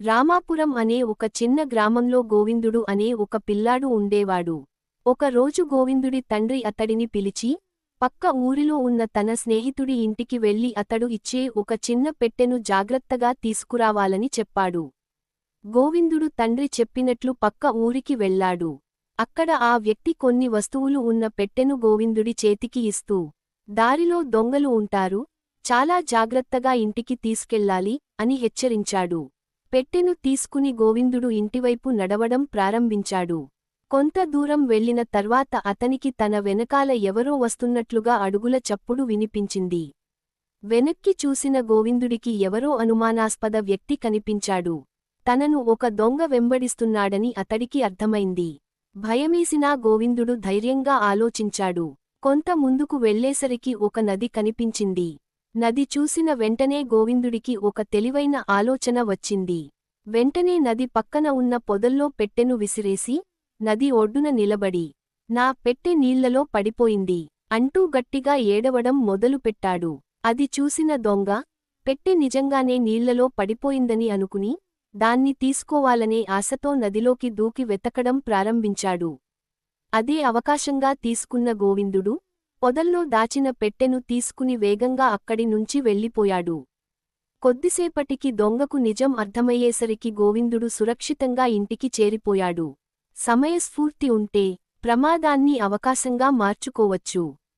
రామాపురం అనే ఒక చిన్న గ్రామంలో గోవిందుడు అనే ఒక పిల్లాడు ఉండేవాడు. ఒక రోజు గోవిందుడి తండ్రి అతడిని పిలిచి పక్క ఊరిలో ఉన్న తన స్నేహితుడి ఇంటికి వెళ్ళి అతడు ఇచ్చే ఒక చిన్న పెట్టెను జాగ్రత్తగా తీసుకురావాలని చెప్పాడు. గోవిందుడు తండ్రి చెప్పినట్లు పక్క ఊరికి వెళ్ళాడు అక్కడ ఆ వ్యక్తి కొన్ని వస్తువులు ఉన్న పెట్టెను గోవిందుడి చేతికి ఇస్తూ దారిలో దొంగలు ఉంటారు చాలా జాగ్రత్తగా ఇంటికి తీసుకెళ్ళాలి అని హెచ్చరించాడు. పెట్టెను తీసుకుని గోవిందుడు ఇంటివైపు నడవడం ప్రారంభించాడు. కొంత దూరం వెళ్ళిన తర్వాత అతనికి తన వెనకాల ఎవరో వస్తున్నట్లుగా అడుగుల చప్పుడు వినిపించింది. వెనక్కి చూసిన గోవిందుడికి ఎవరో అనుమానాస్పద వ్యక్తి కనిపించాడు. తనను ఒక దొంగ వెంబడిస్తున్నాడని అతడికి అర్థమైంది. భయమేసినా గోవిందుడు ధైర్యంగా ఆలోచించాడు. కొంత ముందుకు వెళ్ళేసరికి ఒక నది కనిపించింది. నది చూసిన వెంటనే గోవిందుడికి ఒక తెలివైన ఆలోచన వచ్చింది. వెంటనే నది పక్కన ఉన్న పొదల్లో పెట్టెను విసిరేసి నది ఒడ్డున నిలబడి నా పెట్టె నీళ్ళలో పడిపోయింది. అంటూ గట్టిగా ఏడవడం మొదలుపెట్టాడు అది చూసిన దొంగ పెట్టె నిజంగానే నీళ్ళలో పడిపోయిందని అనుకుని దాన్ని తీసుకోవాలనే ఆశతో నదిలోకి దూకి వెతకడం ప్రారంభించాడు. అదే అవకాశంగా తీసుకున్న గోవిందుడు పొదల్లో దాచిన పెట్టెను తీసుకుని వేగంగా అక్కడి నుంచి వెళ్ళిపోయాడు. కొద్దిసేపటికి దొంగకు నిజం అర్థమయ్యేసరికి గోవిందుడు సురక్షితంగా ఇంటికి చేరిపోయాడు. సమయస్ఫూర్తి ఉంటే ప్రమాదాన్ని అవకాశంగా మార్చుకోవచ్చు.